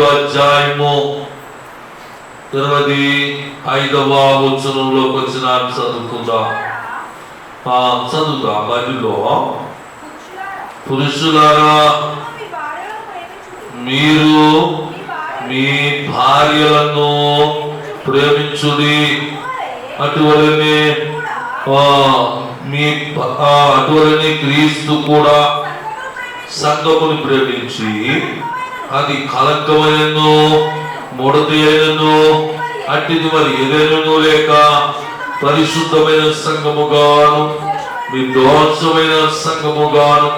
అధ్యాయము ఇరవై ఐదవ వచనంలోకి వచ్చిన చదువుకుందాం. ఆ, చదువుదాం బైబిల్లో. పురుషులారా మీరు మీ భార్యలను ప్రేమించుడి అటువలనే మీ అటువలనే క్రీస్తు కూడా సంఘముని ప్రేమించి అది కలంకమైనను ముడత అయినను అట్టిది మరి ఏదైనను లేక పరిశుద్ధమైన సంగముగాను విధ్వంసమైన సంగముగాను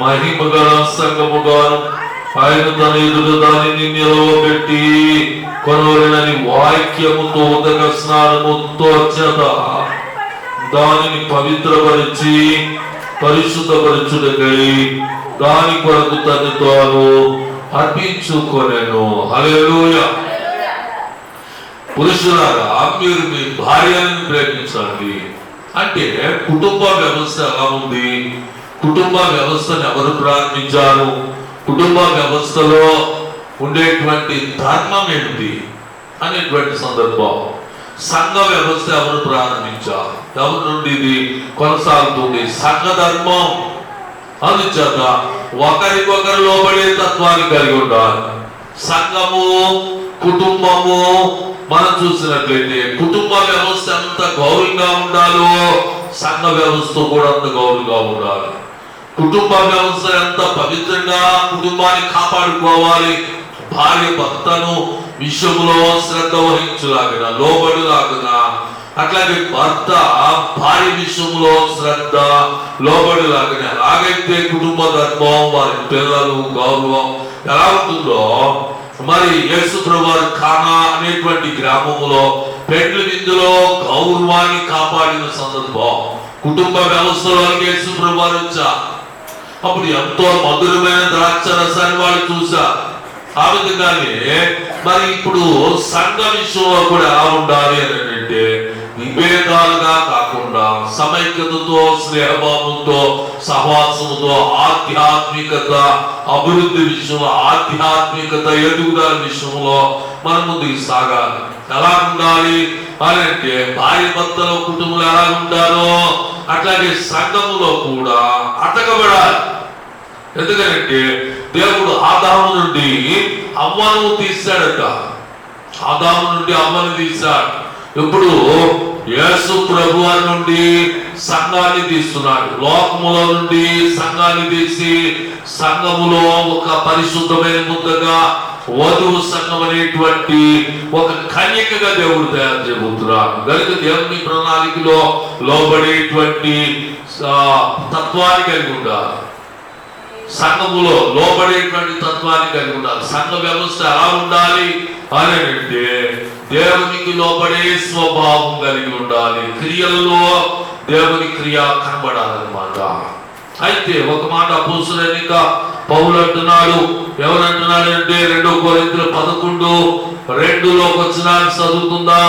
మహిమగల సంగముగాను ఆయన తన ఎదుట దానిని నిలవబెట్టి కొనవలనని వాక్యముతో ఉదక స్నానముతో చేత దానిని పవిత్రపరిచి పరిశుద్ధపరచుడకై దాని కొరకు తను తాను అర్పించుకొనెను హల్లెలూయా. పురుషులారా మీరు మీ భార్యను ప్రేమించండి. అంటే కుటుంబ వ్యవస్థ ఎలా ఉంది? కుటుంబ వ్యవస్థను ఎవరు ప్రారంభించారు? కుటుంబ వ్యవస్థలో ఉండేటువంటి ధర్మం ఏంటి? అనేటువంటి సందర్భం. సంఘ వ్యవస్థ ఎవరు ప్రారంభించారు? ఎవరి నుండి ఇది కొనసాగుతుంది? సంఘ ధర్మం. అందుచేత ఒకరికొకరు లోబడే తత్వాన్ని కలిగి ఉండాలి. సంఘము కుటుంబము మనం చూసినట్లయితే కుటుంబ వ్యవస్థ ఎంత గౌరవంగా ఉండాలో సంఘ వ్యవస్థ కూడా అంత గౌరవంగా ఉండాలి. కుటుంబ వ్యవస్థ ఎంత పవిత్రంగా కుటుంబాన్ని కాపాడుకోవాలి. భార్య భర్తను విషయంలో శ్రద్ధ వహించులాగిన లోబడులాగిన అట్లాగే భర్త భార్య విషయంలో శ్రద్ధ లోబడులాగిన అలాగైతే కుటుంబ ధర్మం వారి పిల్లలు గౌరవం ఎలా ఉంటుందో మరి యేసు ప్రభువారు ఖానా అనేటువంటి గ్రామంలో పెండ్లి విందులో గౌరవాన్ని కాపాడిన సందర్భం. కుటుంబ వ్యవస్థలోకి యేసు ప్రభువారు వచ్చారు అప్పుడు ఎంతో మధురమైన ద్రాక్ష రసాన్ని వాళ్ళు చూసా. ఆ విధంగానే మరి ఇప్పుడు సంఘ విషయంలో కూడా ఎలా ఉండాలి అని అంటే విభేదాలుగా కాకుండా సమైక్యతతో స్నేహభావంతో సహవాసముతో ఆధ్యాత్మికత అభివృద్ధి విషయంలో ఆధ్యాత్మికత ఎదుగుదల విషయంలో మనం ముందుకు సాగాలి. ఎలా ఉండాలి? అని అంటే భార్య భర్తల కుటుంబంలో ఎలా ఉంటారో అట్లాగే సంఘములో కూడా అటకబడాలి. ఎందుకంటే దేవుడు ఆదాము నుండి అమ్మను తీశాడట. ఆదాము నుండి అమ్మను తీశాడు. ఇప్పుడు యేసు ప్రభు నుండి సంఘాన్ని తీస్తున్నాడు. లోకములో నుండి సంఘాన్ని తీసి సంఘములో ఒక పరిశుద్ధమైన ముద్దగా వధువు సంఘం అనేటువంటి ఒక కన్యకగా దేవుడు తయారు చేయబోతున్నాడు. కనుక దేవుని ప్రణాళికలో లోబడేటువంటి తత్వాన్ని కలిగి ఉండాలి. సంఘములో లోబడేటువంటి తత్వాన్ని కలిగి ఉండాలి. సంఘ వ్యవస్థ ఎలా ఉండాలి అని అంటే దేవునికి లోబడే స్వభావం కలిగి ఉండాలి. క్రియలలో దేవుని క్రియ కనబడాలన్నమాట అయితే ఒక మాట అపోసులనిక పౌలు అంటున్నాడు. ఎవరు అంటున్నాడు అంటే రెండో కోరింతలు పదకొండు రెండులోకి వచ్చిన చదువుతుందా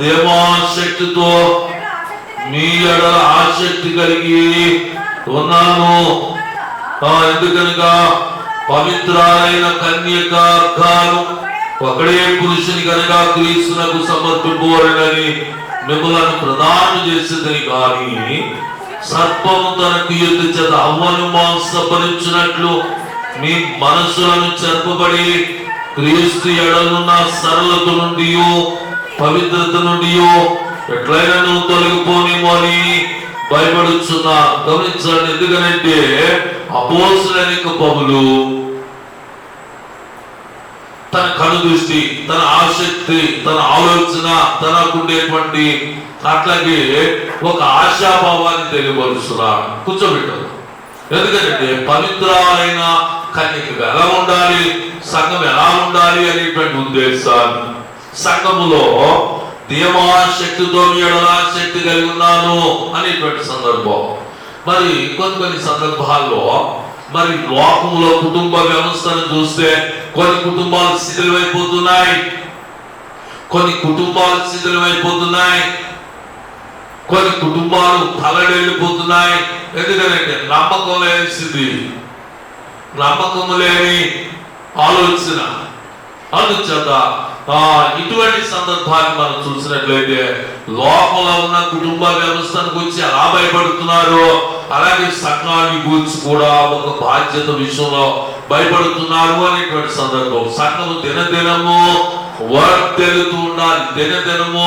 దేవాశక్తితో మీ ఎడల ఆసక్తి కలిగి ఉన్నాను ఎందుకనగా పవిత్రాలైన కన్యకార్థాలు ఒకడే పురుషుని కనుక క్రీస్తునకు సమర్పింపబడినని మిమ్మలను ప్రదానం చేసేదని కానీ సర్పము తన కీర్తి చేత అవ్వను మాంసపరించినట్లు మీ మనసులను చెరపబడి క్రీస్తు ఎడలున్న సరళత నుండి పవిత్రత నుండి ఎట్లయినా తొలగిపోనేమో అని భయపడుచున్నా. గమనించాలని ఎందుకనంటే అపోసులైన పౌలు తన కను దృష్టి తన ఆసక్తి తన ఆలోచన తనకుండేటువంటి అట్లాగే ఒక ఆశాభావాన్ని తెలియపరుస్తున్నాడు కూర్చోబెట్టారు ఎందుకంటే పవిత్రాలైన కన్యకగా ఎలా ఉండాలి? సంఘం ఎలా ఉండాలి అనేటువంటి ఉద్దేశాన్ని. సంఘములో దేవాశక్తితో మీ శక్తి కలిగి ఉన్నాను అనేటువంటి సందర్భం. మరి కొన్ని కొన్ని సందర్భాల్లో మరి లోకంలో కుటుంబ వ్యవస్థను చూస్తే కొన్ని కుటుంబాలు శిథిలమైపోతున్నాయి. కొన్ని కుటుంబాలు శిథిలమైపోతున్నాయి. కొన్ని కుటుంబాలు తలడెళ్ళిపోతున్నాయి ఎందుకంటే నమ్మకం లేని స్థితి నమ్మకం లేని ఆలోచన. అందుచేత ఇటువంటి సందర్భాన్ని మనం చూసినట్లయితే లోపల ఉన్న కుటుంబ వ్యవస్థను గురించి ఎలా భయపడుతున్నారు అలాగే సంఘాన్ని గురించి కూడా ఒక బాధ్యత విషయంలో భయపడుతున్నారు అనేటువంటి సందర్భం. సంఘము దినదినము వర్తెలుతూ ఉండాలి దినదినము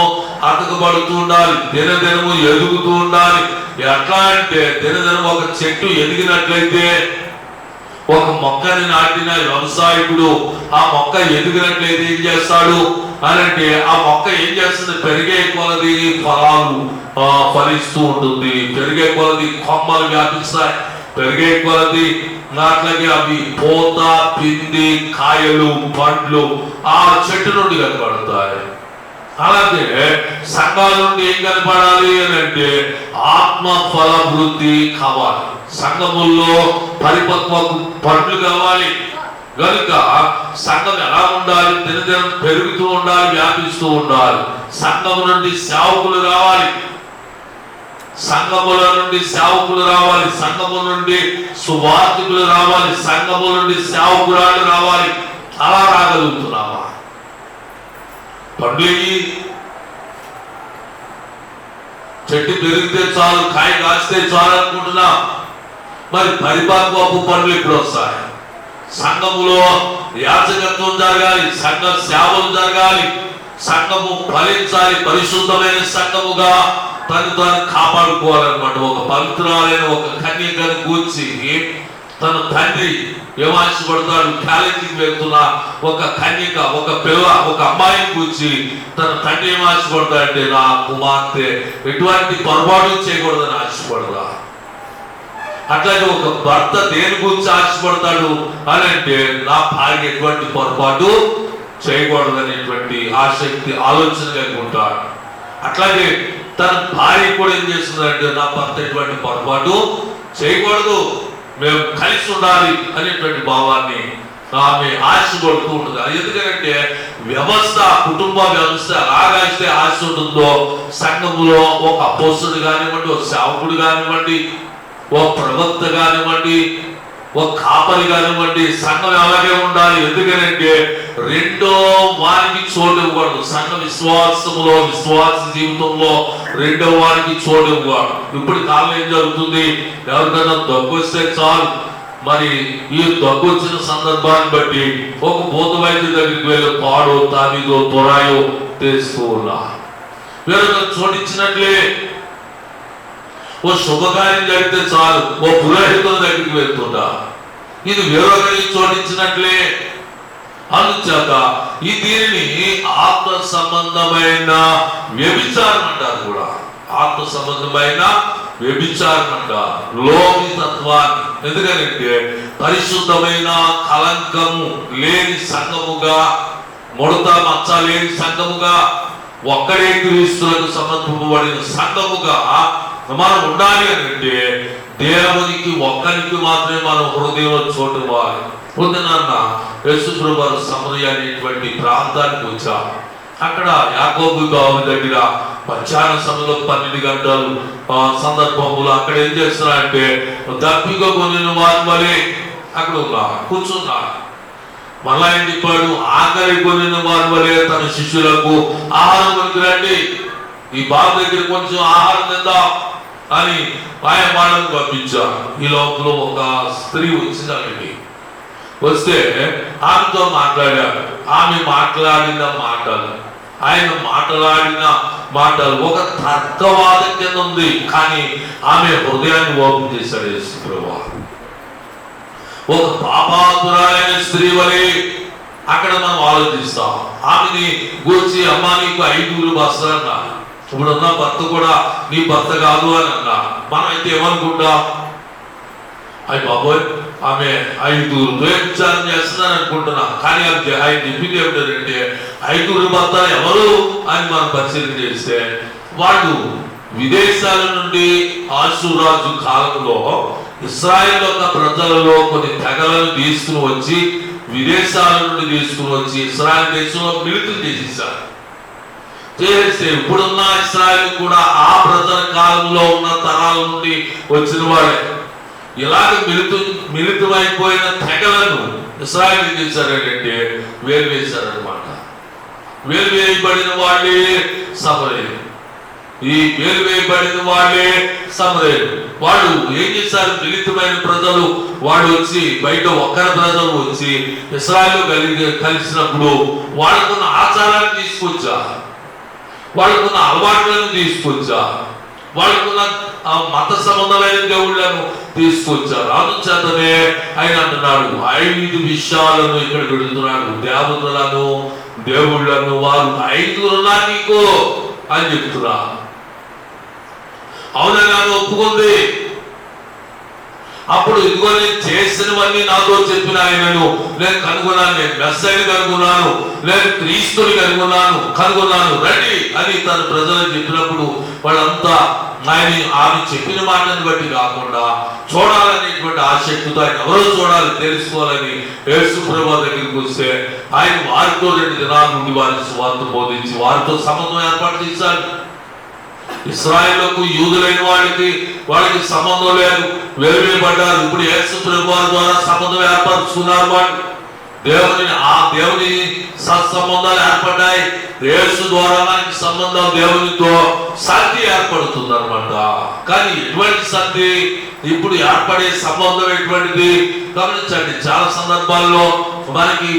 అతకబడుతూ ఉండాలి దినదినము ఎదుగుతూ ఉండాలి. ఎట్లా అంటే దినదినం ఒక చెట్టు ఎదిగినట్లయితే ఒక మొక్కని నాటిన వ్యవసాయకుడు ఆ మొక్క ఎదుగునట్లయితే ఏం చేస్తాడు అని అంటే ఆ మొక్క ఏం చేస్తుంది? పెరిగే కొలది ఫలాలు ఫలిస్తూ ఉంటుంది. పెరిగే కొలది కొమ్మలు వ్యాపిస్తాయి. పెరిగే కొలది అట్లాగే అవి పోత పిండి కాయలు పండ్లు ఆ చెట్టు నుండి కనబడతాయి. అలాగే సంఘాల నుండి ఏం కనపడాలి అని అంటే ఆత్మ ఫలవృద్ధి కావాలి. సంఘముల్లో పరిపక్వ పండ్లు కావాలి కనుక సంఘం ఎలా ఉండాలి? దినదినం పెరుగుతూ ఉండాలి వ్యాపిస్తూ ఉండాలి. సంఘం నుండి సేవకులు రావాలి. సంఘముల నుండి సేవకులు రావాలి. సంఘము నుండి సువార్థికులు రావాలి. సంఘము నుండి సేవకురాలు రావాలి. అలా రాగలుగుతున్నావా? పండ్లు చెట్టు పెరిగితే చాలు కాయ కాస్తే చాలు అనుకుంటున్నా. మరి పరిపక్వపు పండ్లు ఇప్పుడు వస్తాయి? సంఘములో యాచకత్వం జరగాలి సంఘ సేవలు జరగాలి సంఘము ఫలించాలి పరిశుద్ధమైన సంఘముగా తను తాను కాపాడుకోవాలన్నమాట. ఒక పవిత్రాలైన ఒక కన్యకను కూర్చి తన తండ్రి విమర్శపడతాడు కాలేజీకి వెళ్తున్న ఒక కన్యక ఒక పిల్ల ఒక అమ్మాయి కూర్చి తన తండ్రి విమర్శపడతాడంటే నా కుమార్తె ఎటువంటి పొరపాటు చేయకూడదని ఆశపడదా? అట్లాగే ఒక భర్త దేని గురించి ఆశపడతాడు అని అంటే నా భార్య ఎటువంటి పొరపాటు చేయకూడదనేటువంటి ఆసక్తి ఆలోచన కలిగి ఉంటాడు. అట్లాగే తన భార్య కూడా ఏం చేస్తుందంటే నా భర్త ఎటువంటి పొరపాటు చేయకూడదు. మేము కలిసి ఉండాలి అనేటువంటి భావాన్ని ఆమె ఆశపడుతూ ఉంటుంది. ఎందుకంటే వ్యవస్థ కుటుంబ వ్యవస్థ ఎలాగైతే ఆశ ఉంటుందో సంఘములో ఒక అపోసుడు కానివ్వండి ఒక సేవకుడు కానివ్వండి ఓ ప్రవక్త కానివ్వండి ఒక కాపరి కానివ్వండి సంఘం అలాగే ఉండాలి? ఎందుకనంటే రెండో వారికి చోటు ఇవ్వడు. సంఘ విశ్వాసములో విశ్వాస జీవితంలో రెండో వారికి చోటు ఇవ్వడు. ఇప్పుడు కాలం ఏం జరుగుతుంది? ఎవరికైనా దగ్గు వస్తే చాలు. మరి ఈ దగ్గు వచ్చిన సందర్భాన్ని బట్టి ఒక భూత వైద్య దగ్గరికి వెళ్ళి పాడో తామిదో తొరాయో తెలుసుకోవాలా? ఉన్నా వేరొక చోటిచ్చినట్లే ఓ శుభకార్యం జరిగితే చాలు. ఓ పురోహితుల దగ్గరికి వెళ్తుంటా ఇది వేరొకరికి చోటించినట్లే. అందుచేత ఈ దీనిని ఆత్మ సంబంధమైన వ్యభిచారం అంటారు కూడా. ఆత్మ సంబంధమైన వ్యభిచారం అంటారు. లోని తత్వాన్ని. ఎందుకంటే పరిశుద్ధమైన కలంకము లేని సంఘముగా ముడత మచ్చ లేని సంఘముగా ఒక్కడే క్రీస్తులకు సమర్పింపబడిన సంఘముగా మనం ఉండాలి అని అంటే దేవునికి ఒక్కరికి మాత్రమే మనం హృదయంలో చోటు ఇవ్వాలి. పొందినాన్న వారు సమరయ అనేటువంటి ప్రాంతానికి వచ్చా అక్కడ యాకోబు బాబు దగ్గర మధ్యాహ్న సమయంలో పన్నెండు గంటలు ఆ సందర్భంలో అక్కడ ఏం చేస్తున్నారంటే దప్పిగా కొనిన వారి వలె అక్కడ ఉన్నా కూర్చున్నా మళ్ళా ఏం చెప్పాడు? ఆఖరి కొనిన వారి వలె తన శిష్యులకు ఆహారం కొనికి రండి ఈ బాబు దగ్గర కొంచెం ఆహారం తిందాం. అని ఆయన వాళ్ళని ఈ లోపల ఒక స్త్రీ వచ్చిందండి. వస్తే ఆమెతో మాట్లాడారు. ఆమె మాట్లాడిన మాటలు ఆయన మాట్లాడిన మాటలు ఒక తర్కవాదం కింద ఉంది. కానీ ఆమె హృదయాన్ని ఓపెన్ చేశాడు యేసు ఒక పాపాపురాలైన స్త్రీ వలె అక్కడ మనం ఆలోచిస్తాం. ఆమెని గూర్చి అమ్మా నీకు ఐదుగురు బస్తా ఇప్పుడు ఉన్న భర్త కూడా నీ భర్త కాదు అని అన్నా. మనం అయితే ఏమనుకుంటాం? అయ్యి బాబోయ్ ఆమె ఐదుగురు విచారం చేస్తున్నాను అనుకుంటున్నా. కానీ అది ఆయన చెప్పింది ఏమిటంటే ఐదుగురు భర్త ఎవరు అని మనం పరిశీలన చేస్తే వాళ్ళు విదేశాల నుండి ఆసురాజు కాలంలో ఇస్రాయల్ యొక్క ప్రజలలో కొన్ని తెగలను తీసుకుని వచ్చి విదేశాల నుండి తీసుకుని వచ్చి ఇస్రాయల్ దేశంలో మిలితం చేసేసారు. చేస్తే ఇప్పుడున్న ఇస్రాయల్ కూడా ఆ ప్రజల కాలంలో ఉన్న తరాల నుండి వచ్చిన వాడే. ఇలాగ మిలితు మిలితమైపోయిన తెగలను ఇస్రాయల్ ఏం చేశారంటే వేరు వేశారనమాట వేరు వేయబడిన వాళ్ళే సమరేలు ఈ వేరు వేయబడిన వాళ్ళే సమరేలు వాళ్ళు ఏం చేశారు? మిలితమైన ప్రజలు వాళ్ళు వచ్చి బయట ఒక్కరి ప్రజలు వచ్చి ఇస్రాయల్ కలిగి కలిసినప్పుడు వాళ్ళకున్న ఆచారాన్ని తీసుకొచ్చా వాళ్ళకున్న అలవాట్లను తీసుకొచ్చా? వాళ్ళకున్న మత సంబంధమైన దేవుళ్ళను తీసుకొచ్చారు అందుచేతనే ఆయన అంటున్నాడు ఐదు విషయాలను ఇక్కడ పెడుతున్నాడు దేవతలను దేవుళ్ళను వారు ఐదుగురున్నా నీకు అని చెప్తున్నా. అవునని ఒప్పుకుంది? అప్పుడు ఇదిగో నేను చేసినవన్నీ నాతో చెప్పిన ఆయనను. నేను కనుగొన్నాను నేను మెస్సైని కనుగొన్నాను నేను క్రీస్తుని కనుగొన్నాను కనుగొన్నాను రండి అని తన ప్రజలకు చెప్పినప్పుడు వాళ్ళంతా ఆయన ఆమె చెప్పిన మాటను బట్టి కాకుండా చూడాలనేటువంటి ఆసక్తితో ఆయన ఎవరో చూడాలి తెలుసుకోవాలని యేసు ప్రభు దగ్గరికి వస్తే ఆయన వారితో రెండు దినాల నుండి వారిని స్వార్థ బోధించి వారితో సంబంధం ఏర్పాటు చేశాడు. ఇస్రాయేళ్ళకు యూదులైన వాళ్ళకి వాళ్ళకి సంబంధం లేదు. వేరువేయబడ్డారు ఇప్పుడు యేసు ప్రభువారి ద్వారా సంబంధం ఏర్పరుచుకున్నారు వాళ్ళు. దేవుని ఆ దేవుని సత్సంబంధాలు ఏర్పడ్డాయి. యేసు ద్వారా మనకి సంబంధం దేవునితో సంధి ఏర్పడుతుంది అనమాట కానీ ఎటువంటి సంధి ఇప్పుడు ఏర్పడే సంబంధం ఎటువంటిది? గమనించండి చాలా సందర్భాల్లో మనకి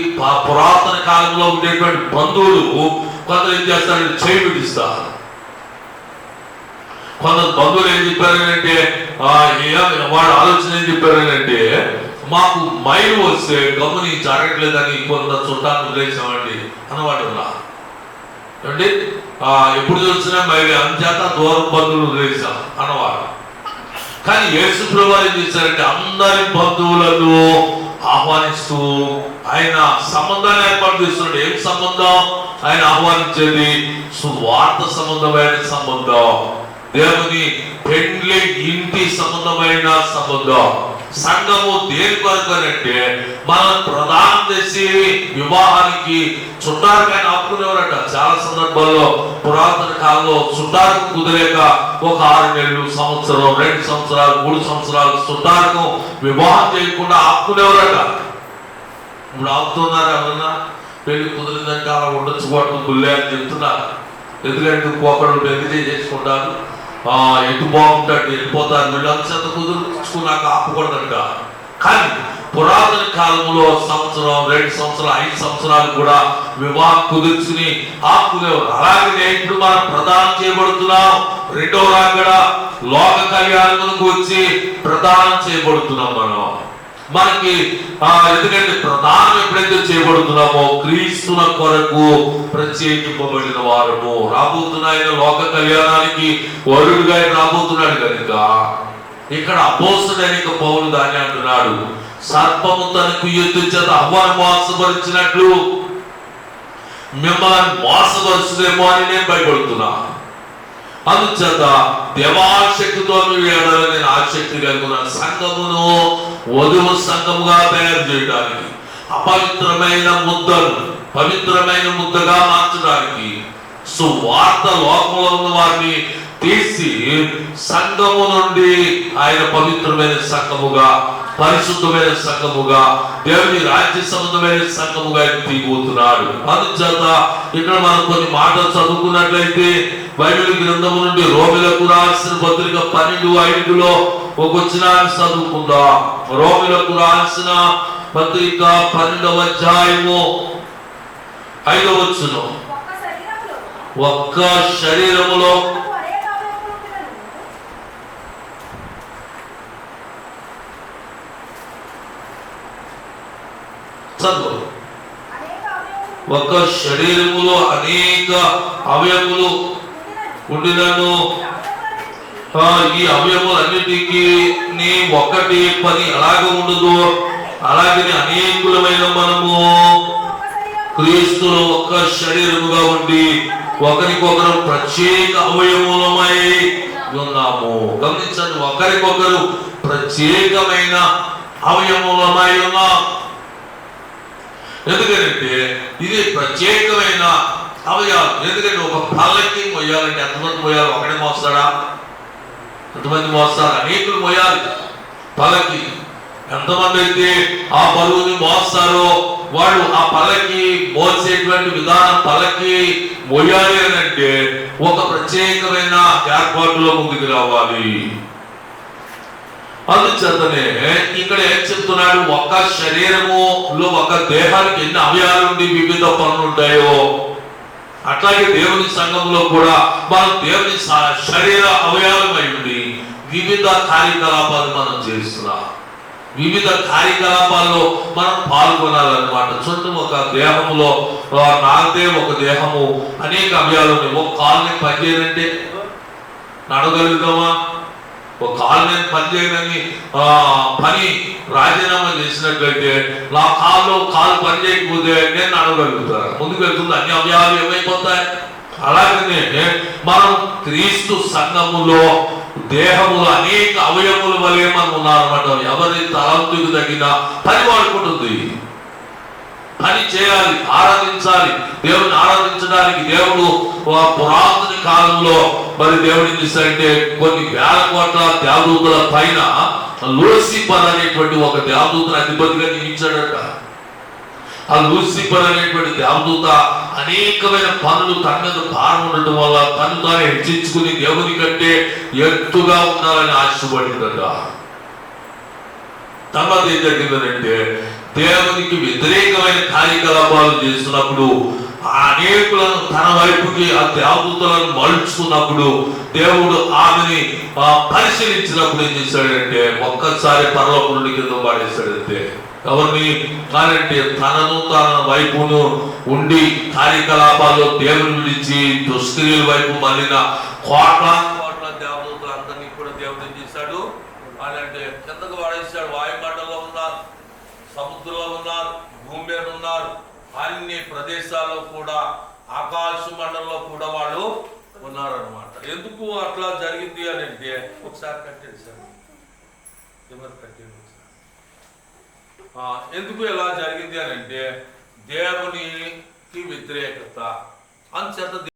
పురాతన కాలంలో ఉండేటువంటి బంధువులు కొందరు ఏం చేస్తారంటే చేయి విడిస్తారు. కొంత బంధువులు ఏం చెప్పారంటే ఆ, వాళ్ళ ఆలోచన ఏం చెప్పారంటే మాకు మైలు వస్తే గమ్ముని జరగట్లేదని కొంత చుట్టాన్ని వదిలేసామండి అన్నమాట అంటే ఎప్పుడు చూసినా మైలు అంచేత దూరం బంధువులు వదిలేసాం అన్నవాడు. కానీ యేసు ప్రభావం ఏం చేశారంటే అందరి బంధువులను ఆహ్వానిస్తూ ఆయన సంబంధాన్ని ఏర్పాటు చేస్తున్నాడు. ఏం సంబంధం? ఆయన ఆహ్వానించేది సువార్త సంబంధమైన సంబంధం. దేవుని పెండ్లి ఇంటి సంబంధమైన సంబంధం సంఘము దేని కొరకు అంటే మనం ప్రధానం చేసి వివాహానికి చుట్టారుకైన ఆపుకునేవారట. చాలా సందర్భాల్లో పురాతన కాలంలో చుట్టారకు కుదిరేక ఒక ఆరు నెలలు సంవత్సరం రెండు సంవత్సరాలు మూడు సంవత్సరాలు చుట్టారుకు వివాహం చేయకుండా ఆపుకునేవారట. ఇప్పుడు ఆపుతున్నారు ఎవరన్నా? పెళ్ళి కుదిరిందంటే అలా ఉండొచ్చు కొట్టు గుల్లే అని చెప్తున్నారు. ఎందుకంటే ఒకళ్ళు పెళ్ళి చేసుకుంటారు ఎటు బాగుంటాడు వెళ్ళిపోతారు. వీళ్ళు కుదుర్చుకున్నాక ఆపకూడదంట కానీ పురాతన కాలంలో సంవత్సరం రెండు సంవత్సరాలు ఐదు సంవత్సరాలు కూడా వివాహం కుదుర్చుని ఆపుకునేవారు. అలాగే ఇప్పుడు మనం ప్రదానం చేయబడుతున్నాం. రెండో రాగడ లోక కళ్యాణం వచ్చి ప్రదానం చేయబడుతున్నాం మనం. మనకి ఆ ఎందుకంటే ప్రధానం ఎప్పుడైతే చేయబడుతున్నామో క్రీస్తుల కొరకు ప్రత్యేకింపబడిన వారము. రాబోతున్న ఆయన లోక కళ్యాణానికి వరుడుగా ఆయన రాబోతున్నాడు కనుక ఇక్కడ అపోస్తుడైన పౌరుడు దాన్ని అంటున్నాడు సర్పము తనకు ఎత్తు చేత అవ్వను మోసపరిచినట్లు మిమ్మల్ని మోసపరుచుదేమో అని నేను భయపడుతున్నా. అందుచేత దేవాశక్తితో మీరు ఏడాలి నేను ఆసక్తి కలిగిన సంఘమును వధువు సంఘముగా తయారు చేయడానికి అపవిత్రమైన ముద్దను పవిత్రమైన ముద్దగా మార్చడానికి సువార్త లోకంలో ఉన్న వారిని తీసి సంఘము నుండి ఆయన పవిత్రమైన సంఘముగా పరిశుద్ధమైన సంఘముగా దేవుని రాజ్య సంబంధమైన సంఘముగా ఆయన అందుచేత ఇక్కడ మనం కొన్ని మాటలు చదువుకున్నట్లయితే బైబిల్ గ్రంథము నుండి రోమిలకు రాసిన పత్రిక పన్నెండు ఐదులో ఒక వచ్చిన చదువుకుందాం? రోమిలకు రాసిన పత్రిక పన్నెండవ అధ్యాయము ఐదవ వచ్చును ఒక్క శరీరములో ఒక్క శరీరములో అనేక చదువు శరీరములో అనేక అవయములు ఉండినను. ఈ అవయములన్నిటికీ నీ ఒక్కటి పని అలాగ ఉండదు అలాగే అనేకులమైన మనము ఒక్క క్రీస్తులో ఒక్క శరీరముగా ఉండి ఒకరికొకరు ప్రత్యేక అవయములమై ఉన్నాము. గమనించండి ఒకరికొకరు ప్రత్యేకమైన అవయములమై ఉన్నాం. ఎందుకంటే ఇది ప్రత్యేకమైన అవయవాలు. ఎందుకంటే ఒక పల్లకి మొయ్యాలంటే ఎంతమంది మొయ్యాలి? ఒకడే మోస్తాడా? ఎంతమంది మోస్తారు. అనేకులు మోయాలి. పలకి ఎంతమంది అయితే ఆ బరువుని మోస్తారో వాళ్ళు ఆ పలకి మోసేటువంటి విధానం పలకి మోయాలి అని అంటే ఒక ప్రత్యేకమైన ఏర్పాటులో ముందుకు రావాలి. అందుచేతనే ఇక్కడ ఏం చెప్తున్నాడు? ఒక శరీరములో ఒక దేహానికి ఎన్ని అవయాలు ఉండి వివిధ పనులు ఉంటాయో అట్లాగే దేవుని సంఘంలో కూడా మనం దేవుని శరీర అవయవమై వివిధ కార్యకలాపాలు మనం చేస్తున్నాం. వివిధ కార్యకలాపాల్లో మనం పాల్గొనాలన్నమాట. చుట్టూ ఒక దేహంలో ఆ, నాదే ఒక దేహము అనేక అవయాలు ఉన్నాయి. ఒక కాలుని పనిచేయాలంటే నడగలుగుతామా ఒక కాలు నేను పని చేయనని ఆ, పని రాజీనామా చేసినట్లయితే నా కాల్లో కాలు పని చేయకపోతే నేను నడవగలుగుతాను. ముందుకు వెళ్తుంది అన్ని అవయాలు ఏమైపోతాయి? అలాగనే మనం క్రీస్తు సంఘములో దేహములు అనేక అవయముల వలె మనం ఉన్నారన్నమాట ఎవరి తలంతుకు తగిన పని వాడుకుంటుంది పని చేయాలి ఆరాధించాలి. దేవుని ఆరాధించడానికి దేవుడు ఆ పురాతన కాలంలో మరి దేవుడు ఏం చేశాడంటే కొన్ని వేల కోట్ల దేవదూతల పైన లూసిఫర్ అనేటువంటి ఒక దేవదూతను అధిపతిగా నియమించాడట. ఆ లూసిఫర్ అనేటువంటి దేవదూత అనేకమైన పనులు తన మీద భారం ఉండటం వల్ల తను తాను హెచ్చించుకుని దేవుని కంటే ఎత్తుగా ఉండాలని ఆశపడిందట. తర్వాత ఏం జరిగిందంటే దేవునికి వ్యతిరేకమైన కార్యకలాపాలు చేస్తున్నప్పుడు అనేకులను తన వైపుకి ఆ దేవతలను మలుచుకున్నప్పుడు దేవుడు ఆమెని ఆ, పరిశీలించినప్పుడు ఏం చేశాడంటే ఒక్కసారి పర్వపురుడి కింద పాడేశాడంటే ఎవరిని? కాదంటే తనను తన వైపును ఉండి కార్యకలాపాల్లో దేవుని విడిచి దుస్త్రీల వైపు మళ్ళిన కోట్ల కోట్ల దేవదూతలు అందరినీ కూడా దేవుడు ఏం చేశాడు అంటే కిందకు వాడేశాడు వాయుమండలంలో ఉన్నారు సముద్రంలో ఉన్నారు భూమి మీద ఉన్నారు అన్ని ప్రదేశాల్లో కూడా ఆకాశ మండలంలో కూడా వాళ్ళు ఉన్నారన్నమాట. ఎందుకు అట్లా జరిగింది అని అంటే ఒకసారి కట్టేసారు సార్. ఎవరు కట్టేది ఒకసారి. ఆ, ఎందుకు ఎలా జరిగింది అని అంటే దేవునికి వ్యతిరేకత. అంచేత